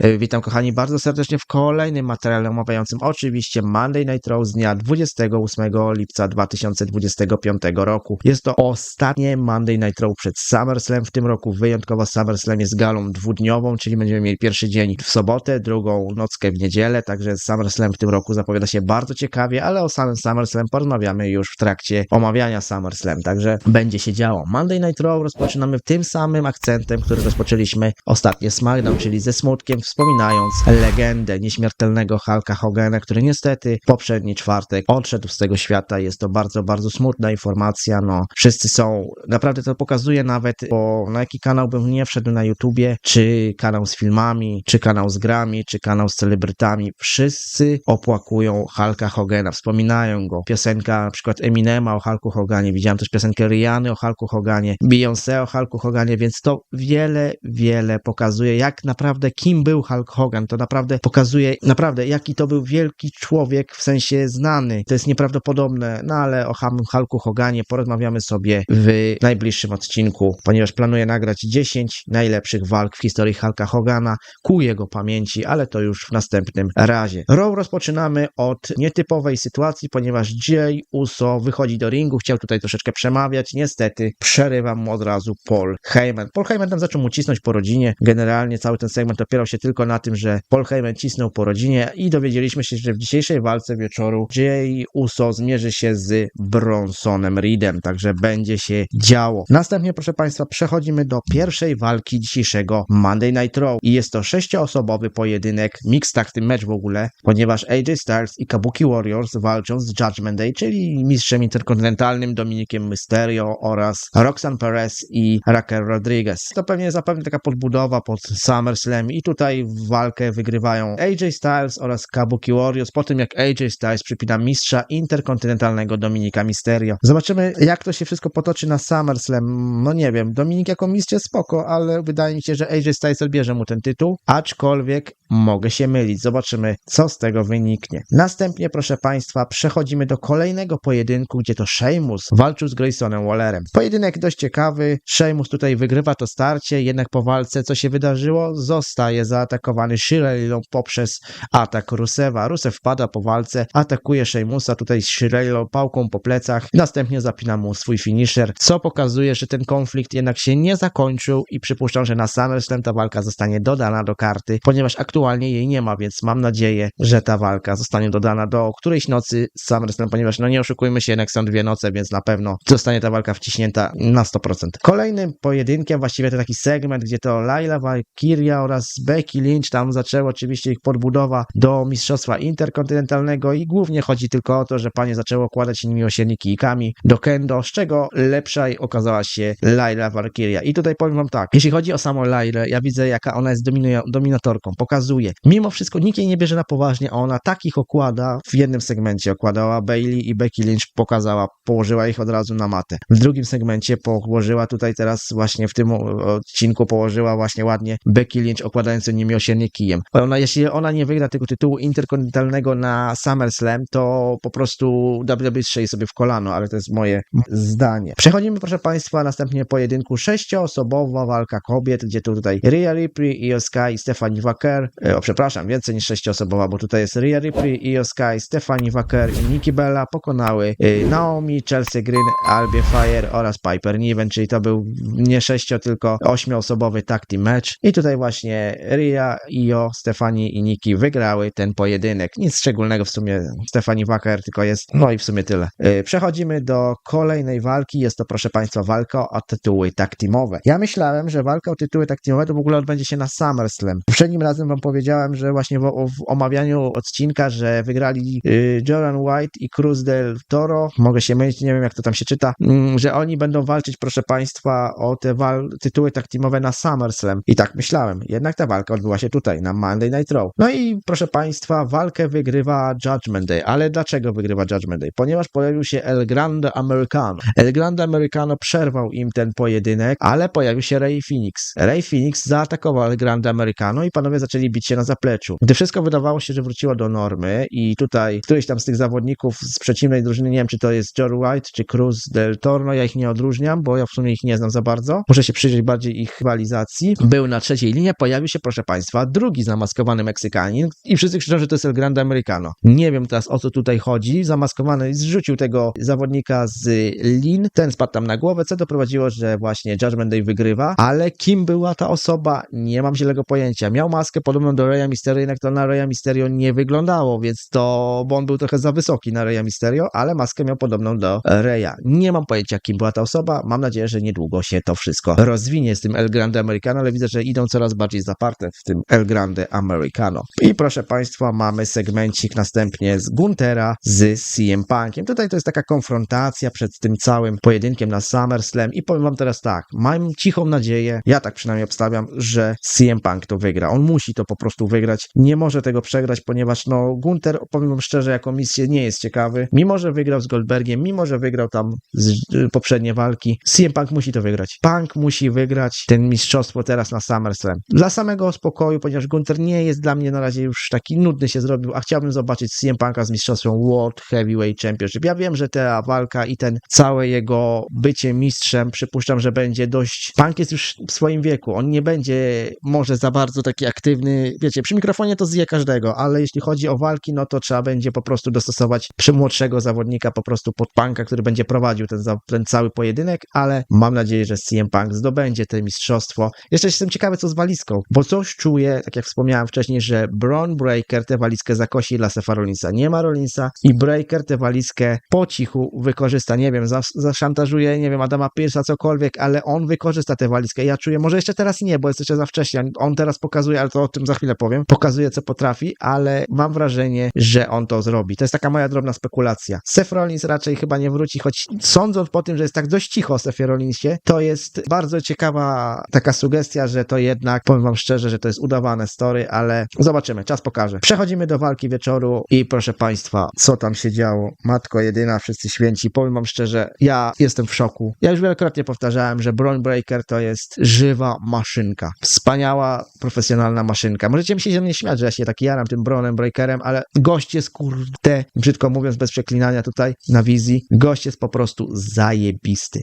E, Witam kochani bardzo serdecznie w kolejnym materiale omawiającym oczywiście Monday Night Raw z dnia 28 lipca 2025 roku. Jest to ostatnie Monday Night Raw przed SummerSlam w tym roku. Wyjątkowo SummerSlam jest galą dwudniową, czyli będziemy mieli pierwszy dzień w sobotę, drugą nockę w niedzielę, także SummerSlam w tym roku zapowiada się bardzo ciekawie, ale o samym SummerSlam porozmawiamy już w trakcie omawiania SummerSlam, także będzie się działo. Monday Night Raw rozpoczynamy tym samym akcentem, który rozpoczęliśmy ostatnie SmackDown, czyli ze smutkiem wspominając legendę nieśmiertelnego Hulka Hogana, który niestety w poprzedni czwartek odszedł z tego świata. Jest to bardzo, bardzo smutna informacja. No, wszyscy są, naprawdę to pokazuje nawet, bo na jaki kanał bym nie wszedł na YouTubie, czy kanał z filmami, czy kanał z grami, czy kanał z celebrytami, wszyscy opłakują Hulka Hogana, wspominają go. Piosenka na przykład Eminema o Hulku Hoganie, widziałem też piosenkę Riany o Hulku Hoganie, Beyoncé o Hulku Hoganie, więc to wiele, wiele pokazuje, jak naprawdę kim był Hulk Hogan. To naprawdę pokazuje, naprawdę, jaki to był wielki człowiek, w sensie znany. To jest nieprawdopodobne, no ale o Hulku Hoganie porozmawiamy sobie w najbliższym odcinku, ponieważ planuję nagrać 10 najlepszych walk w historii Hulka Hogana ku jego pamięci, ale to już w następnym razie. Raw rozpoczynamy od nietypowej sytuacji, ponieważ Jay Uso wychodzi do ringu, chciał tutaj troszeczkę przemawiać, niestety przerywa mu od razu Paul Heyman. Paul Heyman tam zaczął mu cisnąć po rodzinie, generalnie cały ten segment opierał się tylko na tym, że Paul Heyman cisnął po rodzinie i dowiedzieliśmy się, że w dzisiejszej walce wieczoru Jay Uso zmierzy się z Bronsonem Reedem, także będzie się działo. Następnie, proszę Państwa, przechodzimy do pierwszej walki dzisiejszego Monday Night Raw i jest to sześcioosobowy pojedynek, mix tag team match w ogóle, ponieważ AJ Styles i Kabuki Warriors walczą z Judgment Day, czyli mistrzem interkontynentalnym Dominikiem Mysterio oraz Roxanne Perez i Raquel Rodriguez. To pewnie zapewne taka podbudowa pod SummerSlam i tutaj walkę wygrywają AJ Styles oraz Kabuki Warriors po tym jak AJ Styles przypina mistrza interkontynentalnego Dominika Mysterio. Zobaczymy jak to się wszystko potoczy na SummerSlam. No nie wiem, Dominik jako mistrz jest spoko, ale wydaje mi się, że AJ Styles odbierze mu ten tytuł, aczkolwiek mogę się mylić. Zobaczymy co z tego wyniknie. Następnie proszę Państwa przechodzimy do kolejnego pojedynku, gdzie to Sheamus walczył z Graysonem Wallerem. Pojedynek dość ciekawy. Sheamus tutaj wygrywa to starcie, jednak po walce co się wydarzyło? Zostaje zaatakowany Shirello poprzez atak Rusewa. Rusev wpada po walce, atakuje Sheamusa tutaj z Shirello pałką po plecach, następnie zapina mu swój finisher, co pokazuje, że ten konflikt jednak się nie zakończył i przypuszczam, że na SummerSlam ta walka zostanie dodana do karty, ponieważ aktualnie jej nie ma, więc mam nadzieję, że ta walka zostanie dodana do którejś nocy SummerSlam, ponieważ no nie oszukujmy się, jednak są dwie noce, więc na pewno zostanie ta walka wciśnięta na 100%. Kolejnym pojedynkiem, właściwie to taki segment, gdzie to Laila Valkyria oraz Becky Lynch, tam zaczęło oczywiście ich podbudowa do mistrzostwa interkontynentalnego i głównie chodzi tylko o to, że panie zaczęło kładać nimi miłosiernie kijkami do kendo, z czego lepsza okazała się Laila Valkyria. I tutaj powiem wam tak, jeśli chodzi o samą Lailę, ja widzę jaka ona jest dominatorką, pokazuje. Mimo wszystko nikt jej nie bierze na poważnie, a ona takich okłada w jednym segmencie, okładała Bailey i Becky Lynch pokazała, położyła ich od razu na matę. W drugim segmencie położyła tutaj teraz właśnie w tym odcinku położyła właśnie ładnie Becky Lynch okładając ją niemiłosiernie kijem. Ona, jeśli ona nie wygra tego tytułu interkontynentalnego na SummerSlam, to po prostu WWE strzeli sobie w kolano, ale to jest moje zdanie. Przechodzimy, proszę Państwa, następnie pojedynku sześcioosobowa walka kobiet, gdzie tu tutaj Rhea Ripley, Io Sky, Stephanie Wacker, e, o przepraszam, więcej niż sześcioosobowa, bo tutaj jest Rhea Ripley, Io Sky, Stephanie Wacker i Nikki Bella pokonały e, Naomi, Chelsea Green, Albie Fire oraz Piper Niven, czyli to był nie sześcio, tylko ośmioosobowy tag team match i tutaj właśnie Rhea, Io, Stefani i Nikki wygrały ten pojedynek. Nic szczególnego w sumie Stefani Wacker, tylko jest no i w sumie tyle. Yy, Przechodzimy do kolejnej walki. Jest to, proszę Państwa, walka o tytuły tag teamowe. Ja myślałem, że walka o tytuły tag teamowe to w ogóle odbędzie się na SummerSlam. Poprzednim razem Wam powiedziałem, że właśnie w, w omawianiu odcinka, że wygrali Joran White i Cruz del Toro. Mogę się mylić, nie wiem jak to tam się czyta, mm, że oni będą walczyć, proszę Państwa, o te wal- tytuły tag teamowe na SummerSlam. I tak myślałem. Jednak ta walka odbyła się tutaj, na Monday Night Raw. No i proszę Państwa, walkę wygrywa Judgment Day. Ale dlaczego wygrywa Judgment Day? Ponieważ pojawił się El Grande Americano. El Grande Americano przerwał im ten pojedynek, ale pojawił się Ray Phoenix. Ray Phoenix zaatakował El Grande Americano i panowie zaczęli mieli bić się na zapleczu. Gdy wszystko wydawało się, że wróciło do normy i tutaj któryś tam z tych zawodników z przeciwnej drużyny, nie wiem czy to jest Joe White czy Cruz del Torno, ja ich nie odróżniam, bo ja w sumie ich nie znam za bardzo. Muszę się przyjrzeć bardziej ich rywalizacji. Był na trzeciej linii, pojawił się, proszę Państwa, drugi zamaskowany Meksykanin i wszyscy krzyczą, że to jest El Grande Americano. Nie wiem teraz o co tutaj chodzi. Zamaskowany zrzucił tego zawodnika z lin, ten spadł tam na głowę, co doprowadziło, że właśnie Judgment Day wygrywa, ale kim była ta osoba? Nie mam zielonego pojęcia. Miał maskę podobną do Reya Mysterio, jednak to na Reya Mysterio nie wyglądało, więc to, bo on był trochę za wysoki na Reya Mysterio, ale maskę miał podobną do Reya. Nie mam pojęcia, kim była ta osoba. Mam nadzieję, że niedługo się to wszystko rozwinie z tym El Grande Americano, ale widzę, że idą coraz bardziej zaparte w tym El Grande Americano. I proszę Państwa, mamy segmencik następnie z Guntera z CM Punkiem. Tutaj to jest taka konfrontacja przed tym całym pojedynkiem na SummerSlam i powiem Wam teraz tak, mam cichą nadzieję, ja tak przynajmniej obstawiam, że CM Punk to wygra. On musi to po prostu wygrać. Nie może tego przegrać, ponieważ no Gunter, powiem szczerze, jako misję nie jest ciekawy. Mimo, że wygrał z Goldbergiem, mimo, że wygrał tam z, y, poprzednie walki, CM Punk musi to wygrać. Punk musi wygrać ten mistrzostwo teraz na SummerSlam. Dla samego spokoju, ponieważ Gunter nie jest dla mnie na razie już taki nudny się zrobił, a chciałbym zobaczyć CM Punka z mistrzostwem World Heavyweight Championship. Ja wiem, że ta walka i ten całe jego bycie mistrzem, przypuszczam, że będzie dość... Punk jest już w swoim wieku, on nie będzie może za bardzo taki aktywny, wiecie, przy mikrofonie to zje każdego, ale jeśli chodzi o walki, no to trzeba będzie po prostu dostosować przy młodszego zawodnika po prostu pod Punka, który będzie prowadził ten, ten cały pojedynek, ale mam nadzieję, że CM Punk zdobędzie to mistrzostwo. Jeszcze jestem ciekawy, co z walizką, bo coś czuję, tak jak wspomniałem wcześniej, że Braun Breaker tę walizkę zakosi dla Sefa Rollinsa. Nie ma Rollinsa i Breaker tę walizkę po cichu wykorzysta, nie wiem, zas- zaszantażuje, nie wiem, Adama Pierce'a, cokolwiek, ale on wykorzysta tę walizkę. Ja czuję, może jeszcze teraz nie, bo jest jeszcze za wcześnie. On teraz pokazuje, ale to o tym za chwilę powiem, pokazuje, co potrafi, ale mam wrażenie, że on to zrobi. To jest taka moja drobna spekulacja. Seth Rollins raczej chyba nie wróci, choć sądząc po tym, że jest tak dość cicho o Sefie Rollinsie, to jest bardzo ciekawa taka sugestia, że to jednak, powiem wam szczerze, że to jest udawane story, ale zobaczymy, czas pokaże. Przechodzimy do walki wieczoru i proszę państwa, co tam się działo? Matko jedyna, wszyscy święci. Powiem wam szczerze, ja jestem w szoku. Ja już wielokrotnie powtarzałem, że Braun Breaker to jest żywa maszynka. Wspaniała, profesjonalna maszynka. Możecie mi się ze mnie śmiać, że ja się tak jaram tym Braunem Breakerem, ale gość jest kurde, brzydko mówiąc, bez przeklinania tutaj na wizji, gość jest po prostu zajebisty.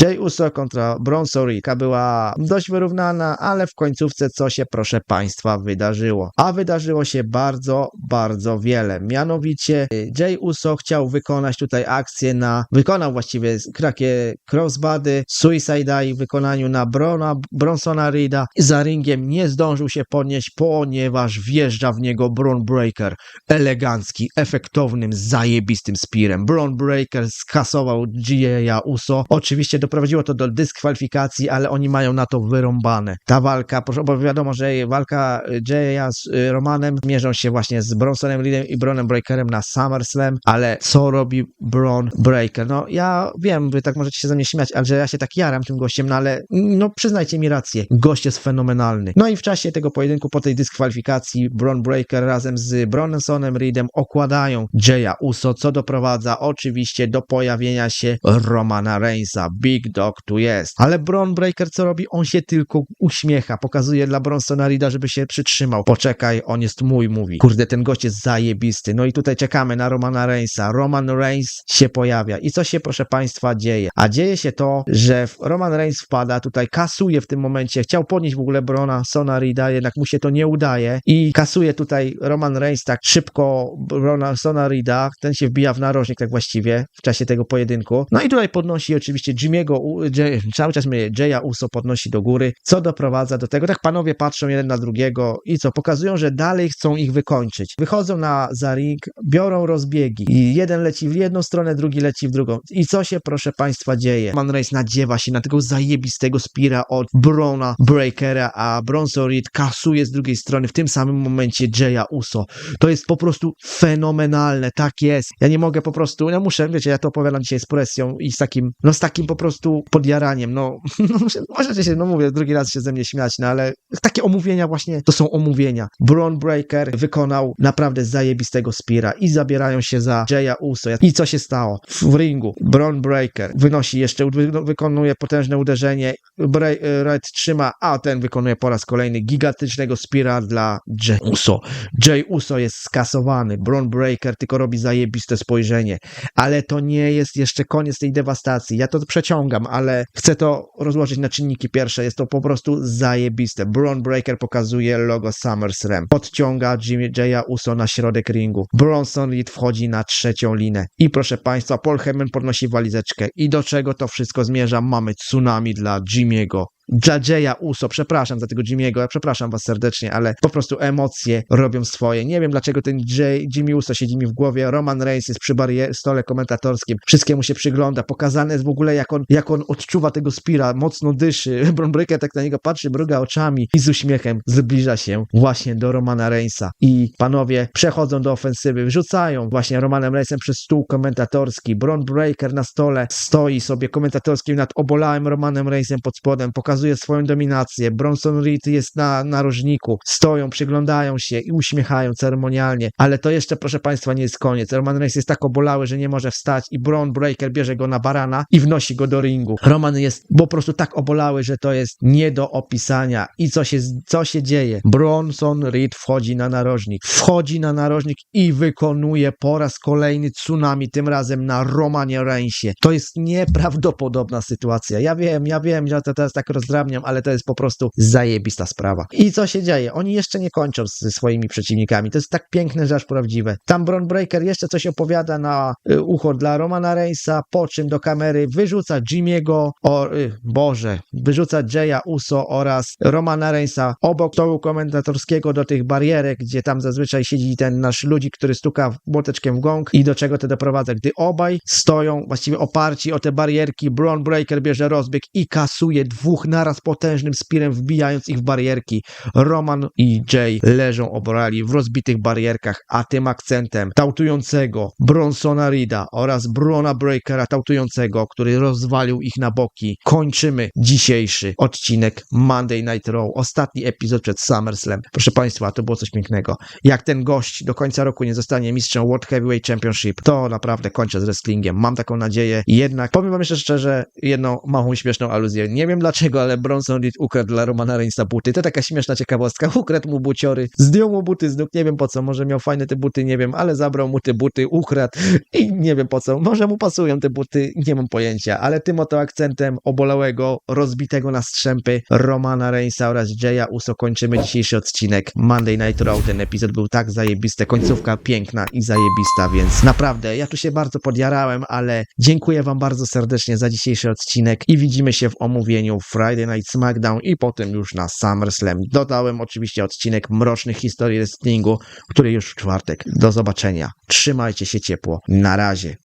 Jay Uso kontra Bronson Reed była dość wyrównana, ale w końcówce co się proszę państwa wydarzyło? A wydarzyło się bardzo, bardzo wiele. Mianowicie y, Jay Uso chciał wykonać tutaj akcję na, wykonał właściwie krakie crossbody, suicide w wykonaniu na Brona, Bronsona Reeda. Za ringiem nie zdążył się podnieść, ponieważ wjeżdża w niego Braun Breaker. Elegancki, efektownym, zajebistym spearem. Braun Breaker skasował G.A. Uso. Oczywiście doprowadziło to do dyskwalifikacji, ale oni mają na to wyrąbane. Ta walka, bo wiadomo, że walka J.A. z y, Romanem mierzą się właśnie z Bronsonem Reedem i Bronem Breakerem na SummerSlam, ale co robi Bron Breaker? No ja wiem, wy tak możecie się ze mnie śmiać, ale że ja się tak jaram tym gościem, no ale no przyznajcie mi rację, gość jest fenomenalny. No i w czasie tego pojedynku, po tej dyskwalifikacji, Bron Breaker razem z Bronsonem Reedem okładają Jaya Uso, co doprowadza oczywiście do pojawienia się Romana Reignsa. Big Dog tu jest. Ale Bron Breaker co robi? On się tylko uśmiecha, pokazuje dla Bronsona Reeda, żeby się przytrzymał. Poczekaj, on jest mój, mówi. Kurde, ten gość jest zajebisty. No i tutaj czekamy na Romana Reignsa. Roman Reigns się pojawia. I co się, proszę Państwa, dzieje? A dzieje się to, że Roman Reigns wpada, tutaj kasuje w tym momencie, chciał podnieść w ogóle Brona Sona Reeda, jednak mu się to nie udaje i kasuje tutaj Roman Reigns tak szybko Brona Sona Reeda, ten się wbija w narożnik tak właściwie w czasie tego pojedynku. No i tutaj podnosi oczywiście Jimmy'ego, cały czas mnie Jaya Uso podnosi do góry, co doprowadza do tego, tak panowie patrzą jeden na drugiego i co, pokazują, że dalej chcą ich wykończyć. Wychodzą na za ring, biorą rozbiegi i jeden leci w jedną stronę, drugi leci w drugą. I co się, proszę państwa, dzieje? Man Reigns nadziewa się na tego zajebistego spira od Brona Breakera, a Bronson Reed kasuje z strony w tym samym momencie Jaya Uso. To jest po prostu fenomenalne, tak jest. Ja nie mogę po prostu, ja muszę, wiecie, ja to opowiadam dzisiaj z presją i z takim, no z takim po prostu podjaraniem, no, no możecie się, no mówię, drugi raz się ze mnie śmiać, no ale takie omówienia właśnie, to są omówienia. Braun Breaker wykonał naprawdę zajebistego spira i zabierają się za Jaya Uso. I co się stało? W ringu Braun Breaker wynosi jeszcze, wy, wykonuje potężne uderzenie, Bray, Red trzyma, a ten wykonuje po raz kolejny gigantycznego Speara dla Jay Uso. Jay Uso jest skasowany, Braun Breaker tylko robi zajebiste spojrzenie, ale to nie jest jeszcze koniec tej dewastacji. Ja to przeciągam, ale chcę to rozłożyć na czynniki pierwsze. Jest to po prostu zajebiste. Braun Breaker pokazuje logo SummerSlam. Podciąga Jimmy Jaya Uso na środek ringu. Bronson Reed wchodzi na trzecią linę. I proszę Państwa, Paul Heyman podnosi walizeczkę. I do czego to wszystko zmierza? Mamy tsunami dla Jimmy'ego. Jadzieja Uso, przepraszam za tego Jimmy'ego, ja przepraszam was serdecznie, ale po prostu emocje robią swoje. Nie wiem dlaczego ten Jay, Jimmy Uso siedzi mi w głowie, Roman Reigns jest przy barier- stole komentatorskim, wszystkiemu się przygląda, pokazane jest w ogóle jak on, jak on odczuwa tego Spira, mocno dyszy, Bron Breaker tak na niego patrzy, mruga oczami i z uśmiechem zbliża się właśnie do Romana Reignsa. I panowie przechodzą do ofensywy, wrzucają właśnie Romanem Reignsem przez stół komentatorski, Bron Breaker na stole stoi sobie komentatorskim nad obolałym Romanem Reignsem pod spodem, pokazuje swoją dominację, Bronson Reed jest na narożniku, stoją, przyglądają się i uśmiechają ceremonialnie, ale to jeszcze proszę państwa nie jest koniec, Roman Reigns jest tak obolały, że nie może wstać i Bron Breaker bierze go na barana i wnosi go do ringu. Roman jest po prostu tak obolały, że to jest nie do opisania i co się, co się dzieje? Bronson Reed wchodzi na narożnik, wchodzi na narożnik i wykonuje po raz kolejny tsunami, tym razem na Romanie Reignsie. To jest nieprawdopodobna sytuacja. Ja wiem, ja wiem, że to teraz tak rozdrabniam, ale to jest po prostu zajebista sprawa. I co się dzieje? Oni jeszcze nie kończą ze swoimi przeciwnikami. To jest tak piękne, że aż prawdziwe. Tam Bron Breaker jeszcze coś opowiada na y, ucho dla Romana Reignsa, po czym do kamery wyrzuca Jimmy'ego, o, y, Boże, wyrzuca Jaya Uso oraz Romana Reignsa obok stołu komentatorskiego do tych barierek, gdzie tam zazwyczaj siedzi ten nasz ludzik, który stuka młoteczkiem w gong i do czego to doprowadza? Gdy obaj stoją właściwie oparci o te barierki, Braun Breaker bierze rozbieg i kasuje dwóch naraz potężnym spirem, wbijając ich w barierki. Roman i Jay leżą obrali w rozbitych barierkach, a tym akcentem tautującego Bronsona Rida oraz Brona Breakera tautującego, który rozwalił ich na boki. Kończymy dzisiejszy odcinek Monday Night Raw, ostatni epizod przed SummerSlam. Proszę Państwa, to było coś pięknego. Jak ten gość do końca roku nie zostanie mistrzem World Heavyweight Championship, to naprawdę kończę z wrestlingiem. Mam taką nadzieję. Jednak powiem Wam jeszcze szczerze jedną małą śmieszną aluzję. Nie wiem dlaczego, ale Bronson Reed ukradł dla Romana Reignsa buty. To taka śmieszna ciekawostka. Ukradł mu buciory, zdjął mu buty z nóg, nie wiem po co, może miał fajne te buty, nie wiem, ale zabrał mu te buty, ukradł i nie wiem po co. Może mu pasują te buty, nie mam pojęcia, ale tym oto akcentem obolałego, rozbitego na strzępy Romana Reignsa oraz Jaya Uso kończymy dzisiejszy odcinek Monday Night Raw. Ten epizod był tak zajebisty, końcówka piękna i zajebista, więc naprawdę ja tu się bardzo podjarałem, ale dziękuję Wam bardzo serdecznie za dzisiejszy odcinek i widzimy się w omówieniu Friday Night SmackDown i potem już na SummerSlam. Dodałem oczywiście odcinek Mrocznych Historii Wrestlingu, który już w czwartek. Do zobaczenia. Trzymajcie się ciepło. Na razie.